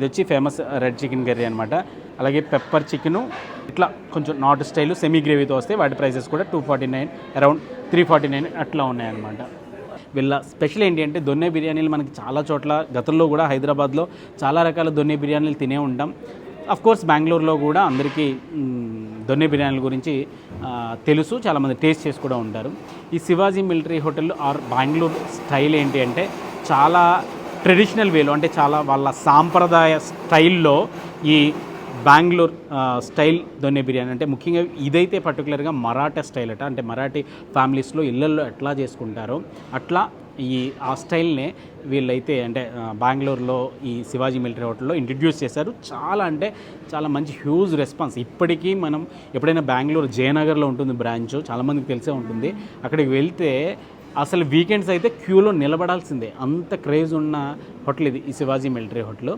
ఇది వచ్చి famous red chicken curry అనమాట అలాగే పెప్పర్ చికెను ఇట్లా కొంచెం నార్త్ స్టైల్ సెమీ గ్రేవీతో వస్తే వాటి ప్రైసెస్ కూడా two forty nine around three forty nine అట్లా ఉన్నాయన్నమాట. వీళ్ళ స్పెషల్ ఏంటి అంటే దొన్నె బిర్యానీలు మనకి చాలా చోట్ల గతంలో కూడా హైదరాబాద్లో చాలా రకాల దొన్నె బిర్యానీలు తినే ఉంటాం. అఫ్ కోర్స్ బెంగళూరులో కూడా అందరికీ దొన్నె బిర్యానీల గురించి తెలుసు చాలామంది టేస్ట్ చేసి కూడా ఉంటారు. ఈ Shivaji military hotel or Bengaluru style ఏంటి అంటే చాలా ట్రెడిషనల్ వేలో అంటే చాలా వాళ్ళ సాంప్రదాయ స్టైల్లో ఈ బెంగళూరు స్టైల్ దొన్నె బిర్యానీ. అంటే ముఖ్యంగా ఇదైతే పర్టికులర్గా మరాఠా స్టైల్ అట. అంటే మరాఠీ ఫ్యామిలీస్లో ఇళ్ళల్లో ఎట్లా చేసుకుంటారో అట్లా ఈ ఆ స్టైల్నే వీళ్ళైతే అంటే బెంగళూరులో ఈ శివాజీ మిలిటరీ హోటల్లో ఇంట్రడ్యూస్ చేశారు. చాలా అంటే చాలా మంచి హ్యూజ్ రెస్పాన్స్. ఇప్పటికీ మనం ఎప్పుడైనా బెంగళూరు జయనగర్లో ఉంటుంది బ్రాంచ్ చాలామందికి తెలిసే ఉంటుంది. అక్కడికి వెళ్తే అసలు వీకెండ్స్ అయితే క్యూలో నిలబడాల్సిందే. అంత క్రేజ్ ఉన్న హోటల్ ఇది ఈ శివాజీ మిలిటరీ హోటల్.